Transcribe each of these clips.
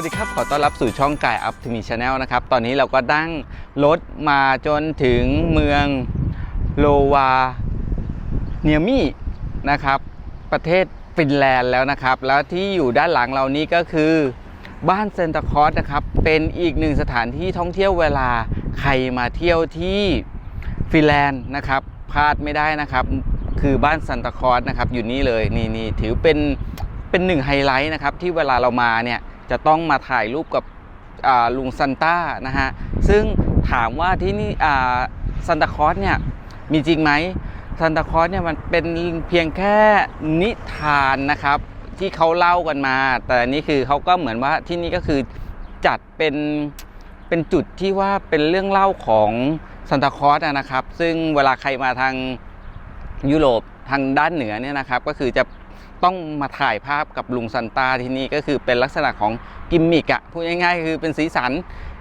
วัสดีครับ ขอต้อนรับสู่ช่องกายอัพทมีชาแนลนะครับ ตอนนี้เราก็ดั้งรถมาจนถึงเมืองโลวาเนียมี่นะครับ ประเทศฟินแลนด์แล้วนะครับ แล้วที่อยู่ด้านหลังเรานี้ก็คือบ้านเซนตาคอสนะครับ เป็นอีกหนึ่งสถานที่ท่องเที่ยวเวลาใครมาเที่ยวที่ฟินแลนด์นะครับพลาดไม่ได้นะครับ คือบ้านซันตาคอสนะครับอยู่นี่เลยนี่นี่ถือเป็นเป็นหนึ่งไฮไลท์นะครับที่เวลาเรามาเนี่ย จะต้องมาถ่ายรูปกับลุงซันต้านะฮะซึ่งถามว่าที่นี่ซันตาคอสเนี่ยมีจริงไหมซันตาคอสเนี่ยมันเป็นเพียงแค่นิทานนะครับที่เขาเล่ากันมา แต่นี่คือเขาก็เหมือนว่าที่นี่ก็คือจัดเป็นเป็นจุดที่ว่าเป็นเรื่องเล่าของซันตาคอสนะครับ ซึ่งเวลาใครมาทางยุโรปทางด้านเหนือเนี่ยนะครับ ก็คือจะ ต้องมาถ่ายภาพกับลุงซันตาที่นี่ก็คือเป็นลักษณะของกิมมิกอะพูดง่ายๆ คือเป็นสีสัน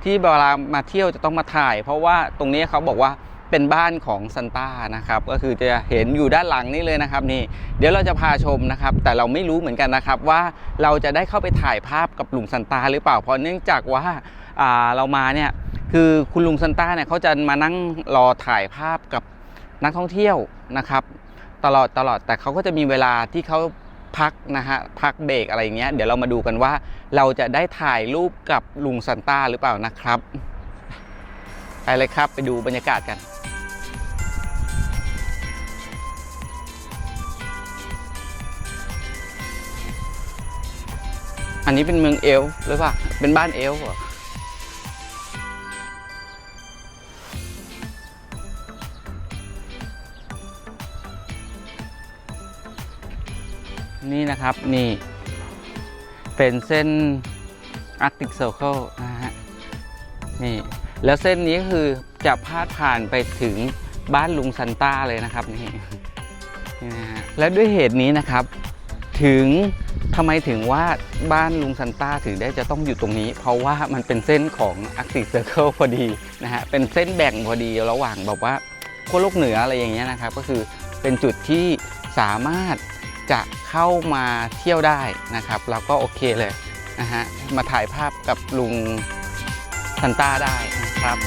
ที่เวลามาเที่ยวจะต้องมาถ่าย เพราะว่าตรงนี้เขาบอกว่าเป็นบ้านของซันต้านะครับก็คือจะเห็นอยู่ด้านหลังนี่เลยนะครับนี่เดี๋ยวเราจะพาชมนะครับ แต่เราไม่รู้เหมือนกันนะครับว่าเราจะได้เข้าไปถ่ายภาพกับลุงซันต้าหรือเปล่าเพราะเนื่องจากว่าอ่าเรามาเนี่ยคือคุณลุงซันต้าเนี่ยเขาจะมานั่งรอถ่ายภาพกับนักท่องเที่ยวนะครับ ตลอดตลอดแต่เขาก็จะมีเวลาที่เขา พักนะฮะพักเบรกอะไรเงี้ยเดี๋ยวเรามาดูกันว่า เราจะได้ถ่ายรูปกับลุงซันต้าหรือเปล่านะครับไปเลยครับไปดูบรรยากาศกันอันนี้เป็นเมืองเอลหรือเปล่าเป็นบ้านเอลเหรอ นี่นะครับนี่ เป็นเส้น Arctic Circle นะฮะนี่ แล้วเส้นนี้คือจะพาดผ่านไปถึงบ้านลุงซันต้าเลยนะครับนี่นี่นะฮะและด้วยเหตุนี้นะครับ ถึงทำไมถึงว่าบ้านลุงซันต้าถึงได้จะต้องอยู่ตรงนี้ เพราะว่ามันเป็นเส้นของ Arctic Circle พอดีนะฮะเป็นเส้นแบ่งพอดีระหว่างแบบว่าขั้วโลกเหนืออะไรอย่างเงี้ยนะครับ ก็คือเป็นจุดที่สามารถ จะเข้ามาเที่ยวได้นะครับ เราก็โอเคเลยนะฮะมาถ่ายภาพกับลุงซันต้าได้นะครับ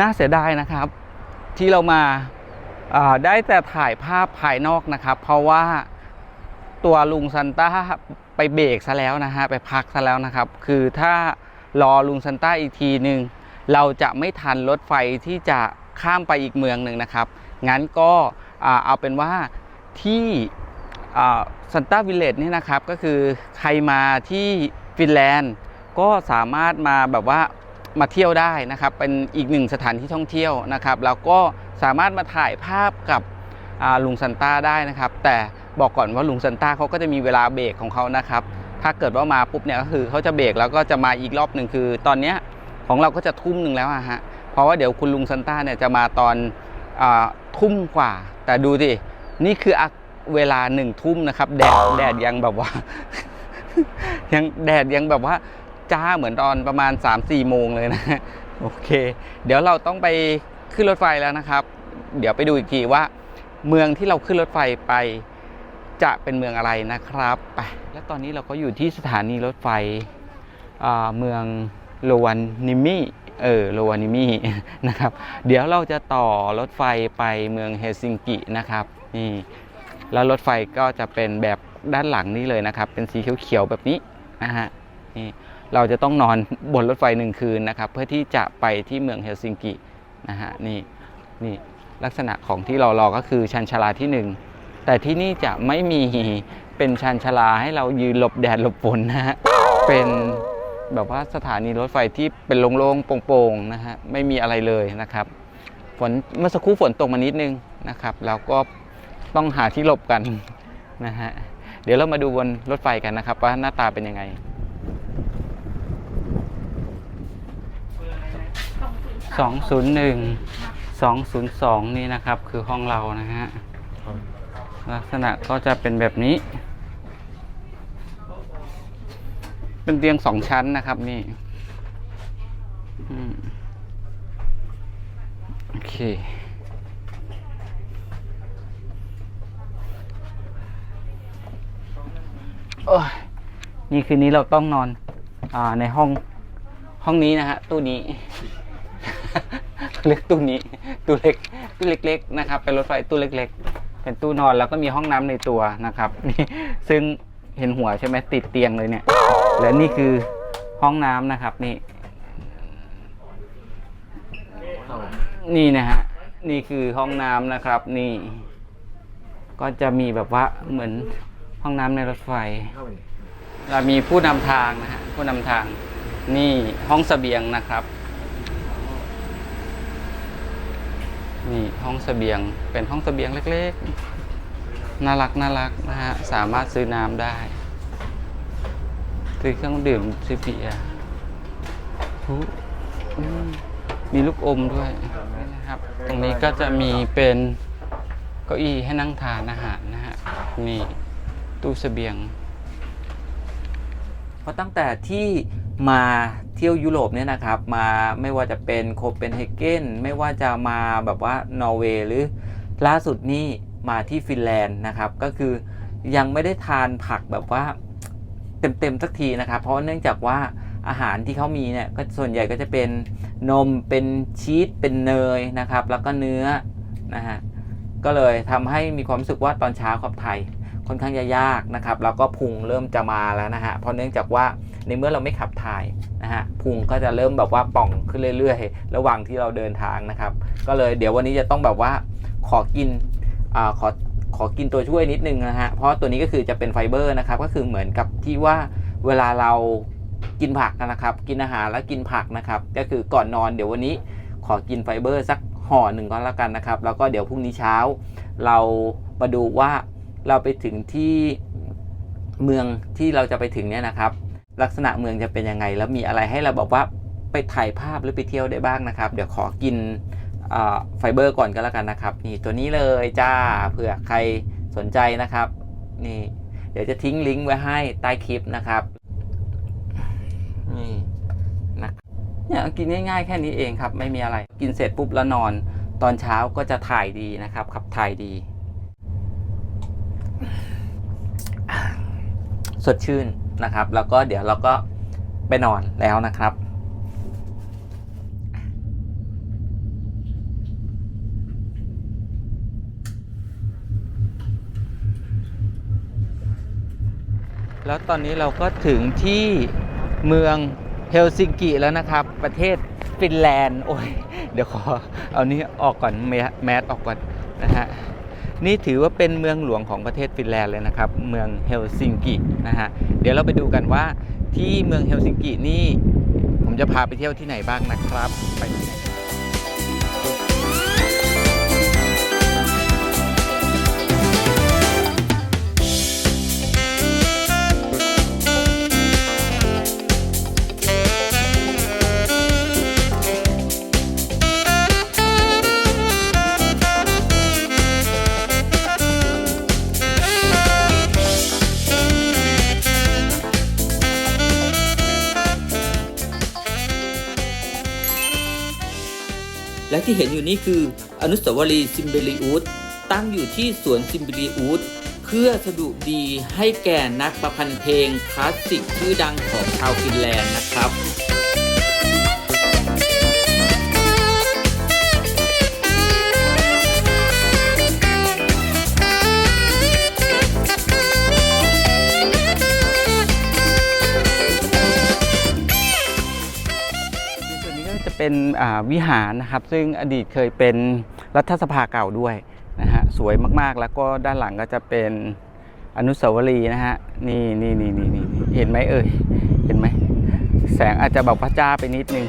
น่าเสียดายนะครับ ที่เรามาาได้แต่ถ่ายภาพภายนอกนะครับ เพราะว่าตัวลุงซันต้าไปเบรกซะแล้วนะฮะไปพักซะแล้วนะครับ คือถ้ารอลุงซันต้าอีกทีหนึ่งเราจะไม่ทันรถไฟที่จะข้ามไปอีกเมืองหนึ่งนะครับ งั้นก็เอาเป็นว่าที่ซันต้าวิลเลจนี่นะครับ ก็คือใครมาที่ฟินแลนด์ ก็สามารถมาแบบว่า มาเที่ยวได้นะครับ เป็นอีกหนึ่งสถานที่ท่องเที่ยวนะครับแล้วก็สามารถมาถ่ายภาพกับลุงซันต้าได้นะครับ แต่บอกก่อนว่าลุงซันต้าเขาก็จะมีเวลาเบรกของเขานะครับ ถ้าเกิดว่ามาปุ๊บเนี่ยก็คือเขาจะเบรกแล้วก็จะมาอีกรอบหนึ่งคือ ตอนเนี้ยของเราก็จะทุ่มหนึ่งแล้วฮะเพราะว่าเดี๋ยวคุณลุงซันต้าเนี่ยจะมาตอนอทุ่มกว่า แต่ดูดินี่คืออเวลาหนึ่งทุ่มนะครับ แดดแดดยังแบบว่ายังแดดยังแบบว่า จ้าเหมือนตอนประมาณ 3-4 โมงเลยนะ โอเค เดี๋ยวเราต้องไปขึ้นรถไฟแล้วนะครับ เดี๋ยวไปดูอีกทีว่า เมืองที่เราขึ้นรถไฟไปจะเป็นเมืองอะไรนะครับไปและตอนนี้เราก็อยู่ที่สถานีรถไฟเมืองโลวันนิมิเออโลวานิมินะครับ เดี๋ยวเราจะต่อรถไฟไปเมืองเฮลซิงกินะครับนี่แล้วรถไฟก็จะเป็นแบบด้านหลังนี้เลยนะครับ เป็นสีเขียวๆแบบนี้นะฮะนี่ เราจะต้องนอนบนรถไฟหนึ่งคืนนะครับ เพื่อที่จะไปที่เมืองเฮลซิงกินะฮะนี่นี่ลักษณะของที่เรารอก็คือชันชาลาที่หนึ่งแต่ที่นี่จะไม่มีเป็นชันชาลาให้เรายืนหลบแดดหลบฝนนะฮะเป็นแบบว่าสถานีรถไฟที่เป็นโล่งๆโปร่งๆนะฮะไม่มีอะไรเลยนะครับฝนเมื่อสักครู่ฝนตกมานิดนึงนะครับ แล้วก็ต้องหาที่หลบกันนะฮะเดี๋ยวเรามาดูบนรถไฟกันนะครับ ว่าหน้าตาเป็นยังไง 201 202 นี่นะครับ คือห้องเรานะฮะ ลักษณะก็จะเป็นแบบนี้ เป็นเตียงสองชั้นนะครับนี่โอเคโอ้ยนี่คืนนี้เราต้องนอน อ่าในห้องห้องนี้นะฮะตู้นี้ เรียกตู้นี้ตู้เล็กตู้เล็ก ๆ นะครับ เป็นรถไฟตู้เล็ก ๆ เป็นตู้นอนแล้วก็มีห้องน้ำในตัวนะครับนี่ซึ่งเห็นหัวใช่ไหมติดเตียงเลยเนี่ย และนี่คือห้องน้ำนะครับนี่นี่นะฮะนี่คือห้องน้ำนะครับ นี่ ก็จะมีแบบว่าเหมือนห้องน้ำในรถไฟ เรามีผู้นำทางนะฮะผู้นำทาง นี่ห้องเสบียงนะครับ นี่ห้องเสบียงเป็นห้องเสบียงเล็กๆ น่ารักน่ารักนะฮะ สามารถซื้อน้ำได้ ซื้อเครื่องดื่มซื้อเบียร์หูอืมมีลูกอมด้วยนะครับ ตรงนี้ก็จะมีเป็นเก้าอี้ให้นั่งทานอาหารนะฮะ นี่ตู้เสบียง เพราะตั้งแต่ที่มา เที่ยวยุโรปเนี่ยนะครับมาไม่ว่าจะเป็นโคเปนเฮเกนไม่ว่าจะมาแบบว่านอร์เวย์หรือล่าสุดนี่มาที่ฟินแลนด์นะครับ ก็คือยังไม่ได้ทานผักแบบว่าเต็มๆสักทีนะครับ เพราะเนื่องจากว่าอาหารที่เขามีเนี่ยก็ส่วนใหญ่ก็จะเป็นนมเป็นชีสเป็นเนยนะครับ แล้วก็เนื้อนะฮะก็เลยทำให้มีความรู้สึกว่าตอนเช้าขับไทย ค่อนข้างจะยากนะครับแล้วก็พุงเริ่มจะมาแล้วนะฮะเพราะเนื่องจากว่าในเมื่อเราไม่ขับถ่ายนะฮะพุงก็จะเริ่มแบบว่าป่องขึ้นเรื่อย ๆ ระหว่างที่เราเดินทางนะครับ ก็เลยเดี๋ยววันนี้จะต้องแบบว่าขอกินอ่าขอขอกินตัวช่วยนิดนึงนะฮะเพราะตัวนี้ก็คือจะเป็นไฟเบอร์นะครับก็คือเหมือนกับที่ว่าเวลาเรากินผักนะครับ กินอาหารแล้วกินผักนะครับ ก็คือก่อนนอนเดี๋ยววันนี้ขอกินไฟเบอร์สักห่อหนึ่งก็แล้วกันนะครับ แล้วก็เดี๋ยวพรุ่งนี้เช้า เรามาดูว่า เราไปถึงที่เมืองที่เราจะไปถึงเนี่ยนะครับ ลักษณะเมืองจะเป็นยังไง แล้วมีอะไรให้เราบอกว่าไปถ่ายภาพหรือไปเที่ยวได้บ้างนะครับ เดี๋ยวขอกินไฟเบอร์ก่อนก็แล้วกันนะครับ นี่ตัวนี้เลยจ้าเผื่อใครสนใจนะครับ นี่ เดี๋ยวจะทิ้งลิงก์ไว้ให้ใต้คลิปนะครับนี่นะเนี่ยกินง่ายๆแค่นี้เองครับ ไม่มีอะไรกินเสร็จปุ๊บแล้วนอน ตอนเช้าก็จะถ่ายดีนะครับขับถ่ายดี สดชื่นนะครับ แล้วก็เดี๋ยวเราก็ไปนอนแล้วนะครับ แล้วตอนนี้เราก็ถึงที่เมืองเฮลซิงกิแล้วนะครับ ประเทศฟินแลนด์ โอ้ย เดี๋ยวขอเอานี้ออกก่อนแมสแมสออกก่อนนะฮะ นี่ถือว่าเป็นเมืองหลวงของประเทศฟินแลนด์เลยนะครับ เมืองเฮลซิงกินะฮะ เดี๋ยวเราไปดูกันว่าที่เมืองเฮลซิงกินี่ ผมจะพาไปเที่ยวที่ไหนบ้างนะครับ ไปที่ไหน ที่เห็นอยู่นี้คืออนุสาวรีย์ซิมเบลีอูดตั้งอยู่ที่สวนซิมเบลีอูดเพื่อสะดุดีให้แก่นักประพันธ์เพลงคลาสสิกชื่อดังของชาวฟินแลนด์นะครับ เป็นวิหารนะครับ ซึ่งอดีตเคยเป็นรัฐสภาเก่าด้วยนะฮะสวยมากๆ แล้วก็ด้านหลังก็จะเป็นอนุสาวรีย์นะฮะนี่นี่นี่นี่นี่เห็นไหมเอ่ยเห็นไหมแสงอาจจะแบบพระจ้าไปนิดนึง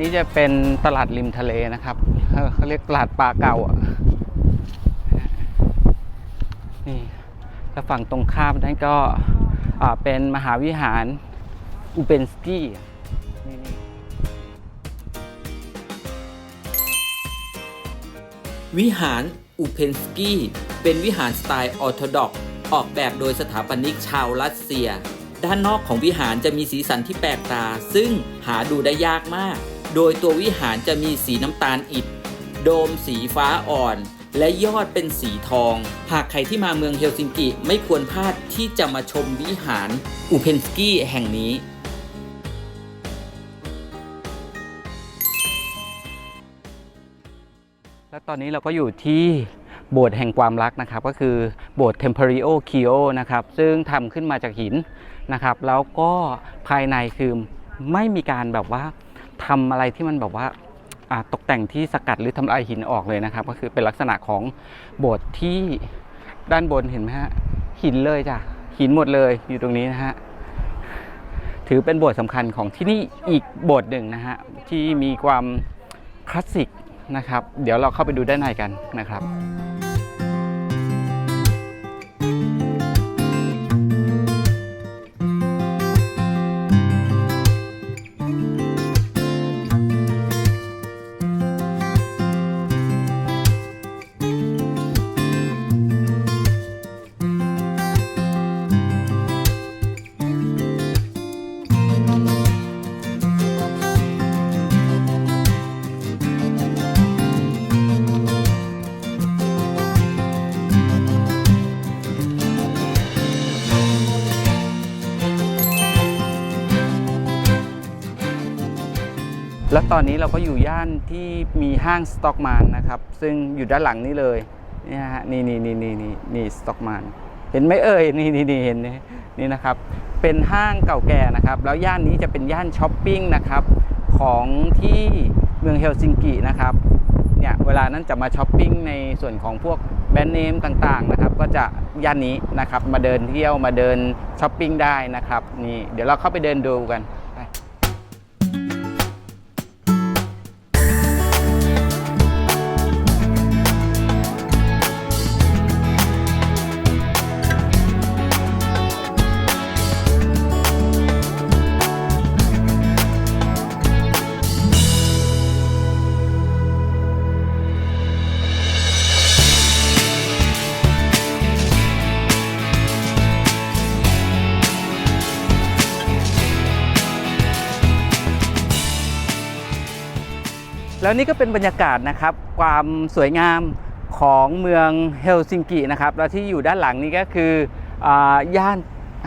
นี้จะเป็นตลาดริมทะเลนะครับเขาเรียกตลาดปลาเก่าอะนี่แล้วฝั่งตรงข้ามนั่นก็เป็นมหาวิหารอุเบนสกี้วิหารอุเพนสกี้เป็นวิหารสไตล์ออร์โธดอกออกแบบโดยสถาปนิกชาวรัสเซีย ด้านนอกของวิหารจะมีสีสันที่แปลกตา ซึ่งหาดูได้ยากมาก โดยตัววิหารจะมีสีน้ำตาลอิฐ โดมสีฟ้าอ่อน และยอดเป็นสีทอง หากใครที่มาเมืองเฮลซิงกิไม่ควรพลาดที่จะมาชมวิหารอุเพนสกี้แห่งนี้และตอนนี้เราก็อยู่ที่โบสถ์แห่งความรักนะครับ ก็คือโบสถ์ Temperio Kio นะครับ ซึ่งทำขึ้นมาจากหินนะครับ แล้วก็ภายในคือไม่มีการแบบว่า ทำอะไรที่มันแบบว่าอ่าตกแต่งที่สกัดหรือทำลายหินออกเลยนะครับ ก็คือเป็นลักษณะของโบสถ์ที่ด้านบนเห็นไหมฮะหินเลยจ้ะหินหมดเลยอยู่ตรงนี้นะฮะถือเป็นโบสถ์สำคัญของที่นี่อีกโบสถ์หนึ่งนะฮะที่มีความคลาสสิกนะครับ เดี๋ยวเราเข้าไปดูด้านในกันนะครับ แล้วตอนนี้เราก็อยู่ย่านที่มีห้างสต็อกมานนะครับ ซึ่งอยู่ด้านหลังนี้เลยนี่ฮะนี่นี่นี่นี่นี่นี่สต็อกมานเห็นไหมเอ่ยนี่นี่นี่เห็นไหมนี่นะครับ เป็นห้างเก่าแก่นะครับ แล้วย่านนี้จะเป็นย่านช้อปปิ้งนะครับของที่เมืองเฮลซิงกินะครับเนี่ยเวลานั้นจะมาช้อปปิ้งในส่วนของพวกแบรนด์เนมต่างๆนะครับ ก็จะย่านนี้นะครับมาเดินเที่ยวมาเดินช้อปปิ้งได้นะครับนี่เดี๋ยวเราเข้าไปเดินดูกัน แล้วนี่ก็เป็นบรรยากาศนะครับ ความสวยงามของเมืองเฮลซิงกินะครับแล้วที่อยู่ด้านหลังนี้ก็คืออย่าน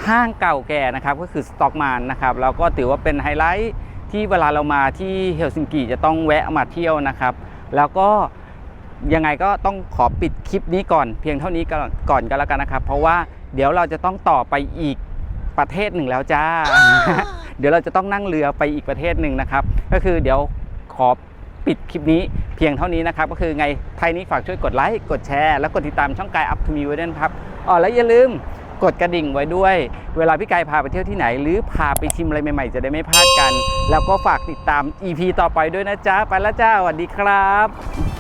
ห้างเก่าแก่นะครับก็คือสต็อกมานนะครับแล้วก็ถือว่าเป็นไฮไลท์ที่เวลาเรามาที่เฮลซิงกิจะต้องแวะมาเที่ยวนะครับ แล้วก็ยังไงก็ต้องขอปิดคลิปนี้ก่อนเพียงเท่านี้ก่อนก่อนก็แล้วกันนะครับ เพราะว่าเดี๋ยวเราจะต้องต่อไปอีกประเทศหนึ่งแล้วจ้า เดี๋ยวเราจะต้องนั่งเรือไปอีกประเทศหนึ่งนะครับ ก็คือเดี๋ยวขอ ปิดคลิปนี้เพียงเท่านี้นะครับ ก็คือไงไทยนี้ฝากช่วยกดไลค์กดแชร์แล้วกดติดตามช่องกายอัพทูมีไว้ด้วยนครับอ๋อแล้วอย่าลืมกดกระดิ่งไว้ด้วย เวลาพี่กายพาไปเที่ยวที่ไหน หรือพาไปชิมอะไรใหม่ๆ จะได้ไม่พลาดกัน แล้วก็ฝากติดตาม EP ต่อไปด้วยนะจ๊ะ ไปแล้วจ้าสวัสดีครับ